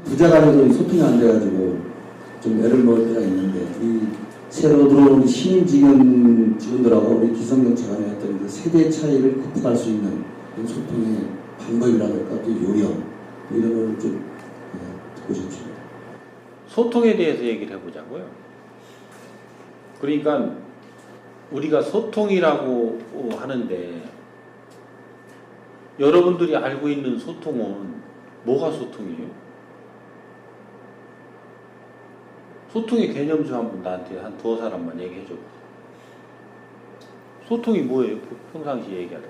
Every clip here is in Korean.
부자 간에도 소통이 안 돼가지고 좀 애를 먹을 때가 있는데 이 새로 들어온 신임 직원 직원들하고 우리 기성경찰 간의 어떤 그 세대 차이를 극복할 수 있는 소통의 방법이라든가 또 요령 뭐 이런 걸좀 예, 듣고 싶습니다. 소통에 대해서 얘기를 해보자고요. 그러니까 우리가 소통이라고 하는데 여러분들이 알고 있는 소통은 뭐가 소통이에요? 소통의 개념 좀 한번 나한테 한 두어 사람만 얘기해 줘. 소통이 뭐예요? 평상시 얘기할 때.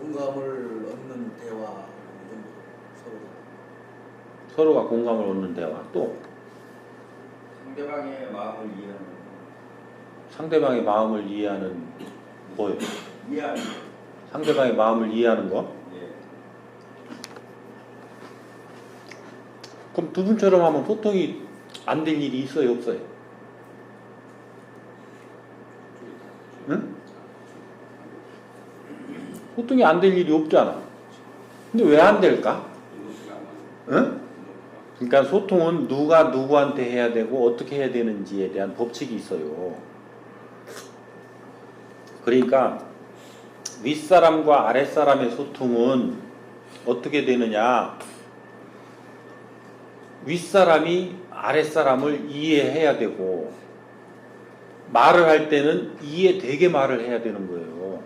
공감을 얻는 대화 이 정도 서로 서로가 공감을 얻는 대화. 또 상대방의 마음을 이해하는 상대방의 마음을 이해하는 뭐예요? 이해하는 상대방의 마음을 이해하는 거? 예. 그럼 두 분처럼 하면 소통이 안 될 일이 있어요, 없어요? 응? 소통이 안 될 일이 없잖아. 근데 왜 안 될까? 응? 그러니까 소통은 누가 누구한테 해야 되고 어떻게 해야 되는지에 대한 법칙이 있어요. 그러니까 윗사람과 아랫사람의 소통은 어떻게 되느냐? 윗사람이 아랫사람을 이해해야 되고 말을 할 때는 이해되게 말을 해야 되는 거예요.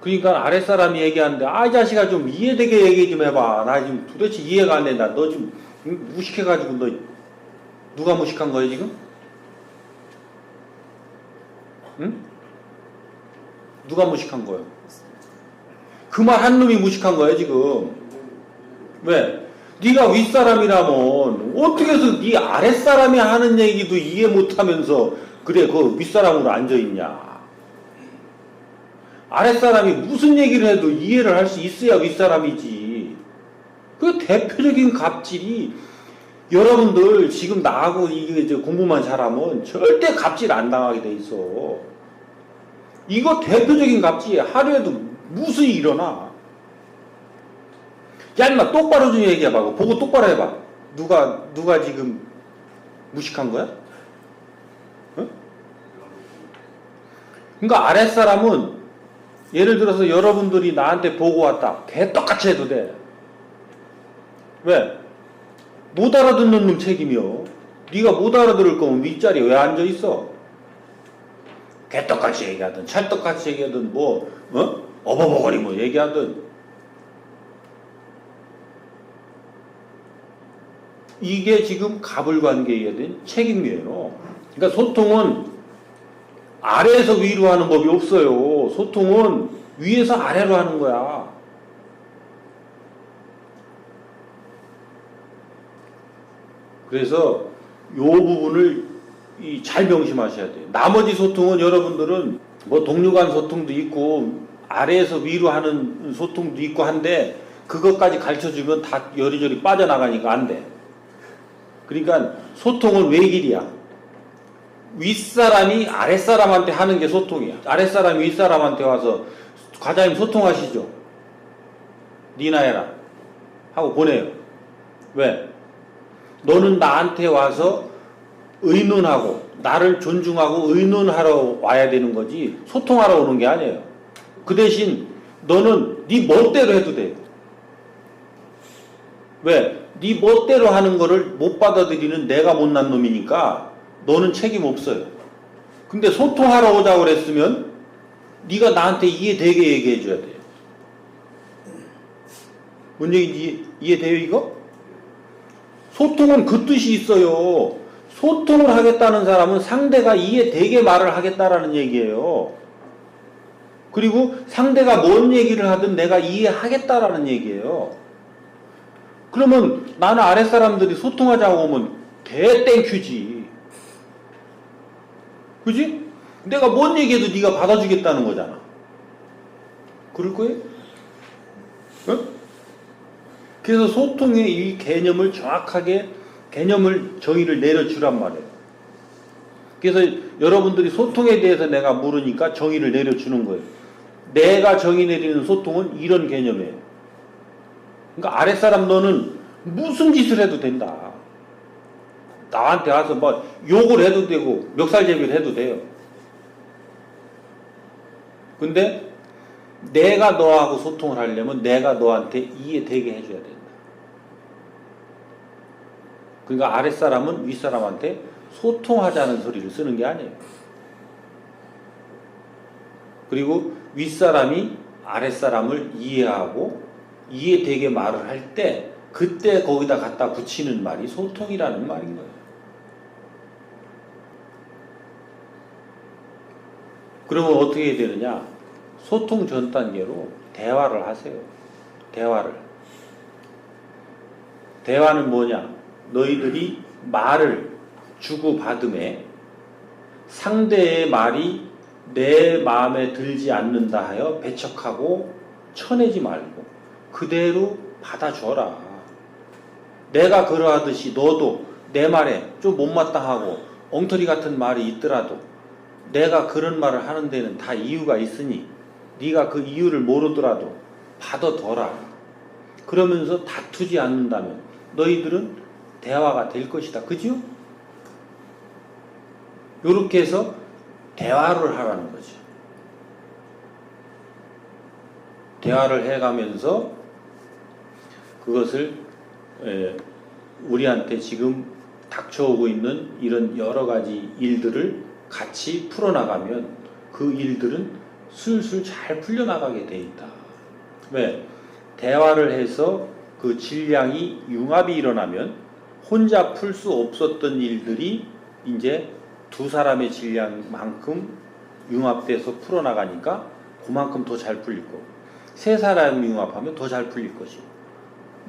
그러니까 아랫사람이 얘기하는데 아 이 자식아 좀 이해되게 얘기 좀 해봐. 나 지금 도대체 이해가 안 된다. 너좀 무식해가지고 너 누가 무식한 거야 지금? 응? 누가 무식한 거예요? 그 말 한 놈이 무식한 거야 지금. 왜? 네가 윗사람이라면 어떻게 해서 네 아랫사람이 하는 얘기도 이해 못하면서 그래 그 윗사람으로 앉아있냐? 아랫사람이 무슨 얘기를 해도 이해를 할 수 있어야 윗사람이지. 그 대표적인 갑질이 여러분들 지금 나하고 이게 이제 공부만 잘하면 절대 갑질 안 당하게 돼 있어. 이거 대표적인 갑질이야. 하루에도 일이 일어나 야, 임마, 똑바로 좀 얘기해봐. 보고 똑바로 해봐. 누가, 누가 지금 무식한 거야? 어? 그러니까 아랫사람은 예를 들어서 여러분들이 나한테 보고 왔다. 개 똑같이 해도 돼. 왜? 못 알아듣는 놈 책임이요. 네가 못 알아들을 거면 윗자리에 왜 앉아 있어? 개떡같이 얘기하든 찰떡같이 얘기하든 뭐 어? 어버버거리 뭐 얘기하든 이게 지금 갑을 관계에 대한 책임이에요. 그러니까 소통은 아래에서 위로 하는 법이 없어요. 소통은 위에서 아래로 하는 거야. 그래서 요 부분을 이잘 명심하셔야 돼요. 나머지 소통은 여러분들은 뭐 동료 간 소통도 있고 아래에서 위로 하는 소통도 있고 한데 그것까지 가르쳐 주면 다 여리저리 빠져나가니까 안 돼. 그러니까 소통은 외길이야. 윗사람이 아랫사람한테 하는 게 소통이야. 아랫사람이 윗사람한테 와서 과장님 소통하시죠. 니나 해라. 하고 보내요. 왜? 너는 나한테 와서 의논하고 나를 존중하고 의논하러 와야 되는 거지 소통하러 오는 게 아니에요. 그 대신 너는 네 멋대로 해도 돼. 왜? 네 멋대로 하는 거를 못 받아들이는 내가 못난 놈이니까 너는 책임 없어요. 근데 소통하러 오자고 그랬으면 네가 나한테 이해되게 얘기해 줘야 돼. 뭔 얘기인지 이해돼요 이거? 소통은 그 뜻이 있어요. 소통을 하겠다는 사람은 상대가 이해되게 말을 하겠다라는 얘기예요. 그리고 상대가 뭔 얘기를 하든 내가 이해하겠다라는 얘기예요. 그러면 나는 아랫사람들이 소통하자고 하면 대땡큐지. 그지? 내가 뭔 얘기해도 네가 받아주겠다는 거잖아. 그럴 거예요? 어? 그래서 소통의 이 개념을 정확하게 개념을 정의를 내려주란 말이에요. 그래서 여러분들이 소통에 대해서 내가 물으니까 정의를 내려주는 거예요. 내가 정의 내리는 소통은 이런 개념이에요. 그러니까 아랫사람 너는 무슨 짓을 해도 된다. 나한테 와서 뭐 욕을 해도 되고 멱살제비를 해도 돼요. 근데 내가 너하고 소통을 하려면 내가 너한테 이해되게 해줘야 된다. 그러니까 아랫사람은 윗사람한테 소통하자는 소리를 쓰는 게 아니에요. 그리고 윗사람이 아랫사람을 이해하고 이해되게 말을 할 때 그때 거기다 갖다 붙이는 말이 소통이라는 말인 거예요. 그러면 어떻게 되느냐? 소통 전 단계로 대화를 하세요. 대화를. 대화는 뭐냐? 너희들이 말을 주고받음에 상대의 말이 내 마음에 들지 않는다 하여 배척하고 쳐내지 말고 그대로 받아줘라. 내가 그러하듯이 너도 내 말에 좀 못마땅하고 엉터리 같은 말이 있더라도 내가 그런 말을 하는 데는 다 이유가 있으니 네가 그 이유를 모르더라도 받아둬라. 그러면서 다투지 않는다면 너희들은 대화가 될 것이다. 그죠? 요렇게 해서 대화를 하라는 거지. 대화를 해가면서 그것을 에, 우리한테 지금 닥쳐오고 있는 이런 여러 가지 일들을 같이 풀어나가면 그 일들은 술술 잘 풀려나가게 돼 있다. 왜? 대화를 해서 그 질량이 융합이 일어나면 혼자 풀 수 없었던 일들이 이제 두 사람의 질량만큼 융합돼서 풀어나가니까 그만큼 더 잘 풀릴 거고 세 사람이 융합하면 더 잘 풀릴 것이고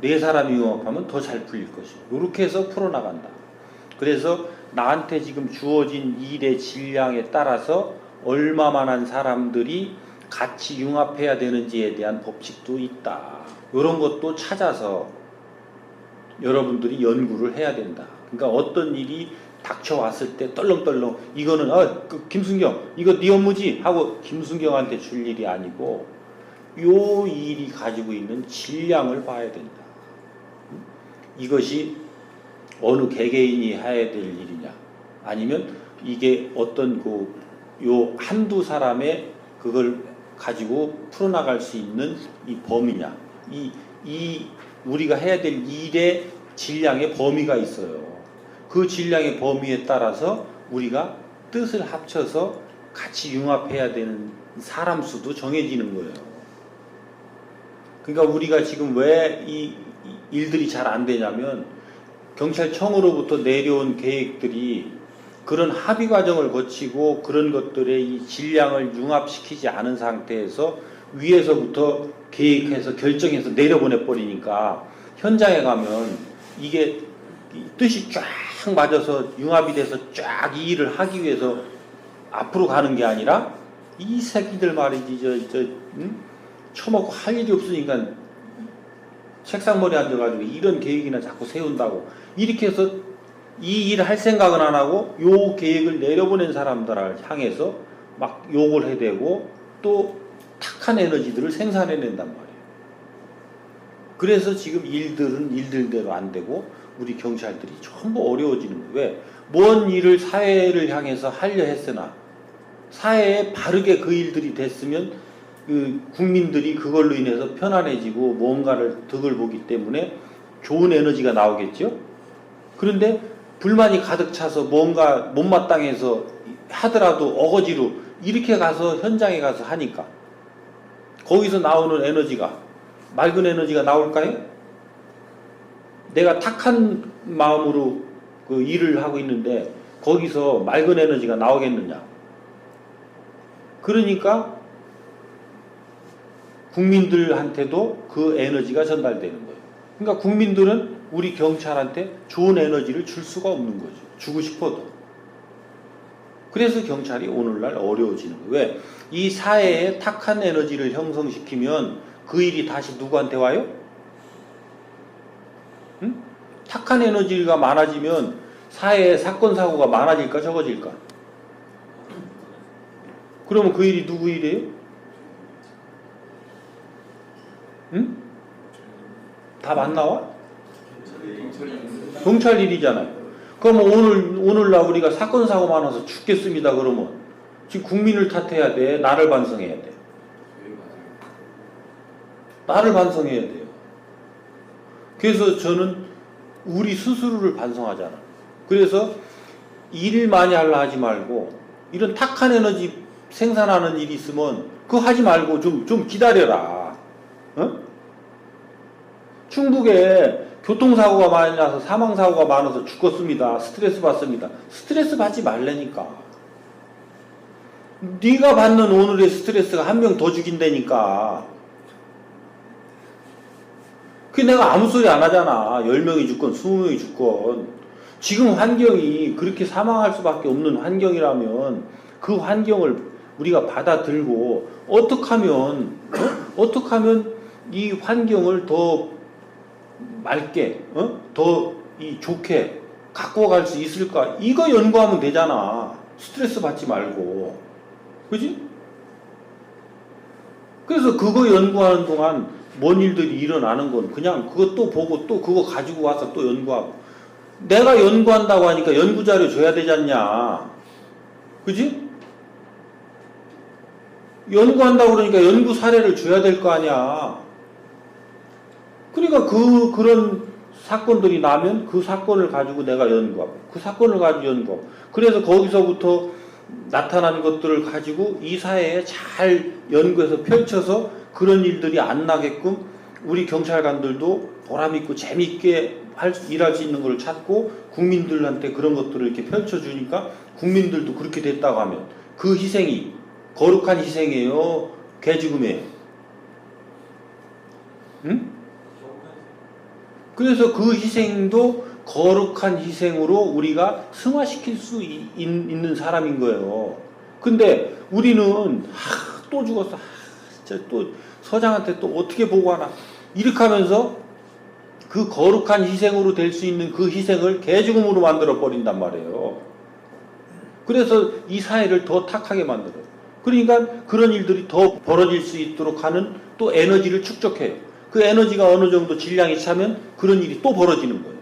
네 사람이 융합하면 더 잘 풀릴 것이고 이렇게 해서 풀어나간다. 그래서 나한테 지금 주어진 일의 질량에 따라서 얼마만한 사람들이 같이 융합해야 되는지에 대한 법칙도 있다. 이런 것도 찾아서 여러분들이 연구를 해야 된다. 그러니까 어떤 일이 닥쳐왔을 때 떨렁떨렁 이거는 어, 그 김순경 이거 네 업무지 하고 김순경한테 줄 일이 아니고 요 일이 가지고 있는 질량을 봐야 된다. 이것이 어느 개개인이 해야 될 일이냐. 아니면 이게 어떤 그 요 한두 사람의 그걸 가지고 풀어나갈 수 있는 이 범위냐. 이, 이 우리가 해야 될 일의 질량의 범위가 있어요. 그 질량의 범위에 따라서 우리가 뜻을 합쳐서 같이 융합해야 되는 사람 수도 정해지는 거예요. 그러니까 우리가 지금 왜이 일들이 잘 안 되냐면 경찰청으로부터 내려온 계획들이 그런 합의 과정을 거치고 그런 것들의 이 질량을 융합시키지 않은 상태에서 위에서부터 계획해서 결정해서 내려보내 버리니까 현장에 가면 이게 이 뜻이 쫙 맞아서 융합이 돼서 쫙 이 일을 하기 위해서 앞으로 가는 게 아니라 이 새끼들 말이지 저, 저 응? 처먹고 할 일이 없으니까 책상 머리 앉아가지고 이런 계획이나 자꾸 세운다고 이렇게 해서 이 일을 할 생각은 안 하고 요 계획을 내려보낸 사람들을 향해서 막 욕을 해대고 또 탁한 에너지들을 생산해낸단 말이에요. 그래서 지금 일들은 일들대로 안 되고 우리 경찰들이 전부 어려워지는 거예요. 왜? 뭔 일을 사회를 향해서 하려 했으나 사회에 바르게 그 일들이 됐으면 그 국민들이 그걸로 인해서 편안해지고 뭔가를 덕을 보기 때문에 좋은 에너지가 나오겠죠. 그런데 불만이 가득 차서 뭔가 못마땅해서 하더라도 어거지로 이렇게 가서 현장에 가서 하니까 거기서 나오는 에너지가 맑은 에너지가 나올까요? 내가 탁한 마음으로 그 일을 하고 있는데 거기서 맑은 에너지가 나오겠느냐? 그러니까 국민들한테도 그 에너지가 전달되는 거예요. 그러니까 국민들은 우리 경찰한테 좋은 에너지를 줄 수가 없는 거죠. 주고 싶어도. 그래서 경찰이 오늘날 어려워지는 거예요. 왜? 이 사회에 탁한 에너지를 형성시키면 그 일이 다시 누구한테 와요? 응? 탁한 에너지가 많아지면 사회에 사건 사고가 많아질까 적어질까? 그러면 그 일이 누구 일이에요? 응? 답 안 나와? 경찰 일이잖아요. 그럼 오늘 오늘날 우리가 사건 사고 많아서 죽겠습니다. 그러면 지금 국민을 탓해야 돼. 나를 반성해야 돼. 나를 반성해야 돼요. 그래서 저는 우리 스스로를 반성하잖아. 그래서 일 많이 하려 하지 말고 이런 탁한 에너지 생산하는 일이 있으면 그거 하지 말고 좀 좀 기다려라. 어? 충북에 교통사고가 많이 나서 사망사고가 많아서 죽었습니다. 스트레스 받습니다. 스트레스 받지 말라니까. 네가 받는 오늘의 스트레스가 한 명 더 죽인다니까. 그 내가 아무 소리 안 하잖아. 10명이 죽건 20명이 죽건. 지금 환경이 그렇게 사망할 수밖에 없는 환경이라면 그 환경을 우리가 받아들고 어떻게 하면 어? 어떻게 하면 이 환경을 더 맑게 어? 더 이 좋게 갖고 갈 수 있을까? 이거 연구하면 되잖아. 스트레스 받지 말고. 그지? 그래서 그거 연구하는 동안 뭔 일들이 일어나는 건 그냥 또 보고 또 그거 가지고 와서 또 연구하고 내가 연구한다고 하니까 연구 자료 줘야 되지 않냐 그지? 연구한다고 그러니까 연구 사례를 줘야 될 거 아니야 그러니까 그 그런 사건들이 나면 그 사건을 가지고 내가 연구하고 그 사건을 가지고 연구하고 그래서 거기서부터 나타난 것들을 가지고 이 사회에 잘 연구해서 펼쳐서 그런 일들이 안 나게끔 우리 경찰관들도 보람 있고 재미있게 할, 수- 일할 수 있는 걸 찾고 국민들한테 그런 것들을 이렇게 펼쳐주니까 국민들도 그렇게 됐다고 하면 그 희생이 거룩한 희생이에요? 개죽음이에요? 응? 그래서 그 희생도 거룩한 희생으로 우리가 승화시킬 수 이- 있- 있는 사람인 거예요. 근데 우리는 하, 또 죽었어. 하, 또 서장한테 또 어떻게 보고하나 이렇게 하면서 그 거룩한 희생으로 될 수 있는 그 희생을 개죽음으로 만들어 버린단 말이에요. 그래서 이 사회를 더 탁하게 만들어요. 그러니까 그런 일들이 더 벌어질 수 있도록 하는 또 에너지를 축적해요. 그 에너지가 어느 정도 질량이 차면 그런 일이 또 벌어지는 거예요.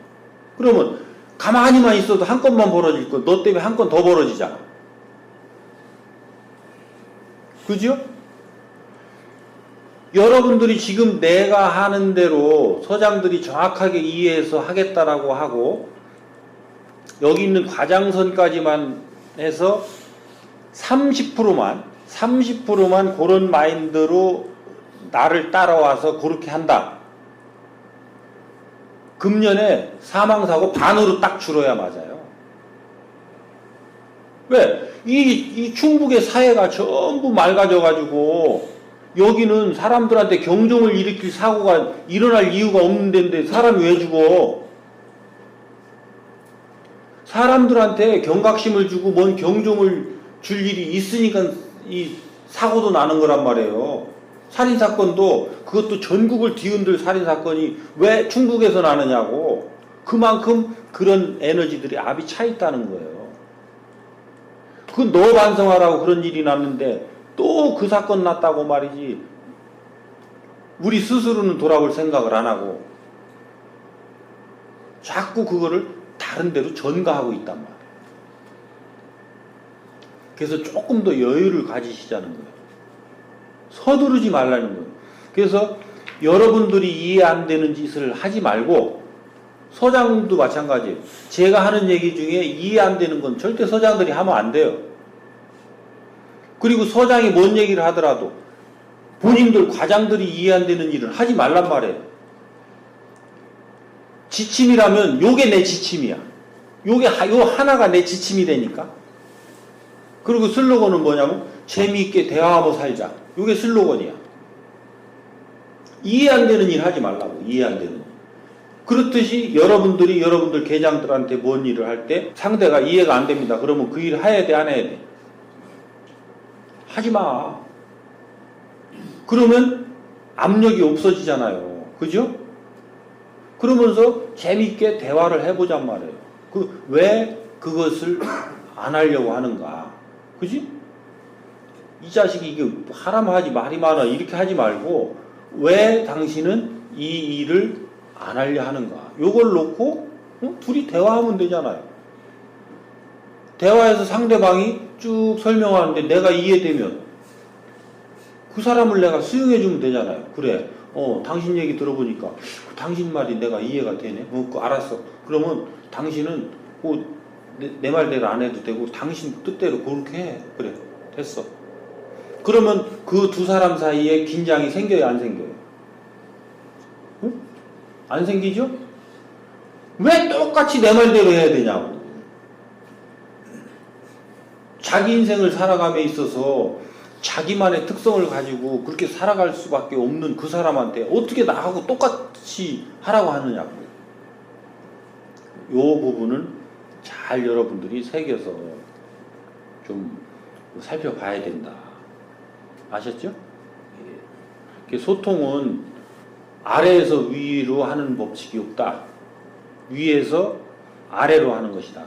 그러면 가만히만 있어도 한 건만 벌어질 거, 너 때문에 한 건 더 벌어지잖아. 그죠? 여러분들이 지금 내가 하는 대로 서장들이 정확하게 이해해서 하겠다라고 하고 여기 있는 과장선까지만 해서 30%만 30%만 그런 마인드로 나를 따라와서 그렇게 한다. 금년에 사망사고 반으로 딱 줄어야 맞아요. 왜? 이, 이 충북의 사회가 전부 맑아져가지고 여기는 사람들한테 경종을 일으킬 사고가 일어날 이유가 없는 데인데 사람이 왜 죽어? 사람들한테 경각심을 주고 뭔 경종을 줄 일이 있으니까 이 사고도 나는 거란 말이에요. 살인 사건도 그것도 전국을 뒤흔들 살인 사건이 왜 충북에서 나느냐고 그만큼 그런 에너지들이 압이 차 있다는 거예요. 그 너 반성하라고 그런 일이 났는데 또 그 사건 났다고 말이지. 우리 스스로는 돌아볼 생각을 안 하고 자꾸 그거를 다른 데로 전가하고 있단 말이에요. 그래서 조금 더 여유를 가지시자는 거예요. 서두르지 말라는 거예요. 그래서 여러분들이 이해 안 되는 짓을 하지 말고 서장도 마찬가지예요. 제가 하는 얘기 중에 이해 안 되는 건 절대 서장들이 하면 안 돼요. 그리고 서장이 뭔 얘기를 하더라도 본인들 과장들이 이해 안 되는 일을 하지 말란 말이에요. 지침이라면 요게 내 지침이야. 요게 하- 요 하나가 내 지침이 되니까. 그리고 슬로건은 뭐냐면 재미있게 대화하고 살자. 요게 슬로건이야. 이해 안 되는 일 하지 말라고. 이해 안 되는 일. 그렇듯이 여러분들이 여러분들 계장들한테 뭔 일을 할 때 상대가 이해가 안 됩니다. 그러면 그 일을 해야 돼, 안 해야 돼? 하지 마. 그러면 압력이 없어지잖아요. 그죠? 그러면서 재밌게 대화를 해보잔 말이에요. 그, 왜 그것을 안 하려고 하는가. 그지? 이 자식이 이게 하라면 하지 말이 많아. 이렇게 하지 말고, 왜 당신은 이 일을 안 하려 하는가? 요걸 놓고 어? 둘이 대화하면 되잖아요. 대화해서 상대방이 쭉 설명하는데 내가 이해되면 그 사람을 내가 수용해 주면 되잖아요. 그래. 어, 당신 얘기 들어보니까 그 당신 말이 내가 이해가 되네. 어, 그 알았어. 그러면 당신은 뭐 내, 내 말대로 안 해도 되고 당신 뜻대로 그렇게 해. 그래. 됐어. 그러면 그 두 사람 사이에 긴장이 생겨요, 안 생겨요? 응? 안 생기죠? 왜 똑같이 내 말대로 해야 되냐고. 자기 인생을 살아감에 있어서 자기만의 특성을 가지고 그렇게 살아갈 수밖에 없는 그 사람한테 어떻게 나하고 똑같이 하라고 하느냐고. 요 부분은 잘 여러분들이 새겨서 좀 살펴봐야 된다. 아셨죠? 그 소통은 아래에서 위로 하는 법칙이 없다. 위에서 아래로 하는 것이다.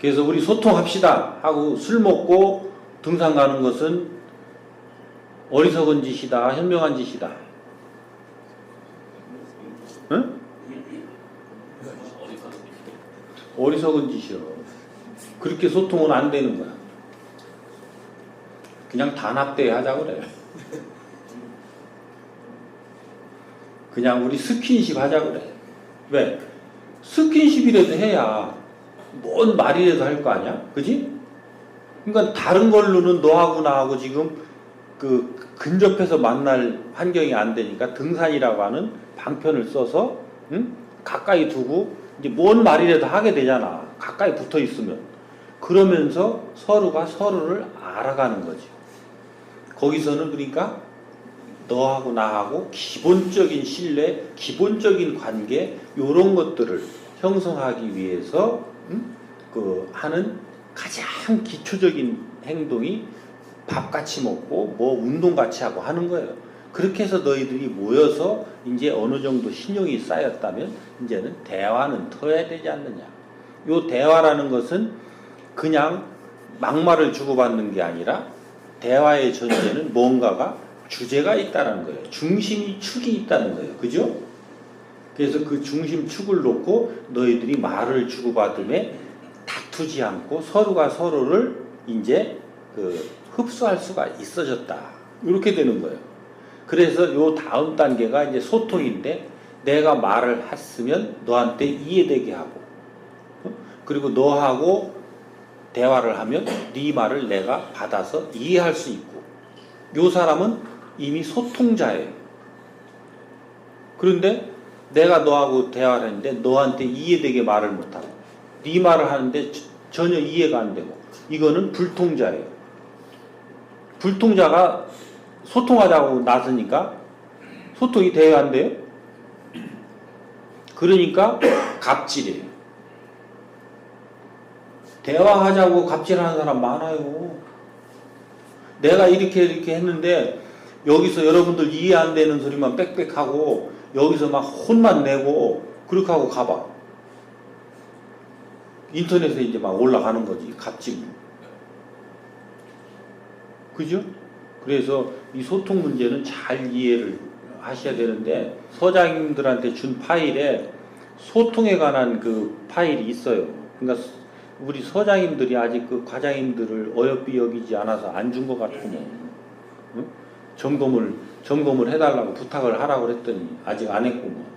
그래서 우리 소통합시다 하고 술 먹고 등산 가는 것은 어리석은 짓이다, 현명한 짓이다. 응? 어리석은 짓이요. 그렇게 소통은 안 되는 거야. 그냥 단합대회 하자 그래. 그냥 우리 스킨십 하자 그래. 왜? 스킨십이라도 해야 뭔 말이라도 할 거 아니야? 그지? 그러니까 다른 걸로는 너하고 나하고 지금 그 근접해서 만날 환경이 안 되니까 등산이라고 하는 방편을 써서 응? 가까이 두고 이제 뭔 말이라도 하게 되잖아. 가까이 붙어 있으면. 그러면서 서로가 서로를 알아가는 거지. 거기서는 그러니까 너하고 나하고 기본적인 신뢰, 기본적인 관계 이런 것들을 형성하기 위해서 음? 그 하는 가장 기초적인 행동이 밥 같이 먹고 뭐 운동 같이 하고 하는 거예요. 그렇게 해서 너희들이 모여서 이제 어느 정도 신용이 쌓였다면 이제는 대화는 터야 되지 않느냐. 요 대화라는 것은 그냥 막말을 주고받는 게 아니라 대화의 전제는 뭔가가 주제가 있다는 거예요. 중심이 축이 있다는 거예요. 그죠? 그래서 그 중심 축을 놓고 너희들이 말을 주고받음에 다투지 않고 서로가 서로를 이제 그 흡수할 수가 있어졌다. 이렇게 되는 거예요. 그래서 요 다음 단계가 이제 소통인데 내가 말을 했으면 너한테 이해되게 하고 어? 그리고 너하고 대화를 하면 네 말을 내가 받아서 이해할 수 있고 요 사람은 이미 소통자예요. 그런데 내가 너하고 대화를 했는데 너한테 이해되게 말을 못하고 네 말을 하는데 저- 전혀 이해가 안 되고 이거는 불통자예요. 불통자가 소통하자고 나서니까 소통이 돼야 안 돼요? 그러니까 갑질이에요. 대화하자고 갑질하는 사람 많아요. 내가 이렇게 이렇게 했는데 여기서 여러분들 이해 안 되는 소리만 빽빽하고 여기서 막 혼만 내고 그렇게 하고 가봐. 인터넷에 이제 막 올라가는 거지 갑질. 그죠? 그래서 이 소통 문제는 잘 이해를 하셔야 되는데 서장님들한테 준 파일에 소통에 관한 그 파일이 있어요. 그러니까 우리 서장님들이 아직 그 과장님들을 어여삐 여기지 않아서 안 준 것 같구먼. 응? 점검을 점검을 해달라고 부탁을 하라고 그랬더니 아직 안 했구먼.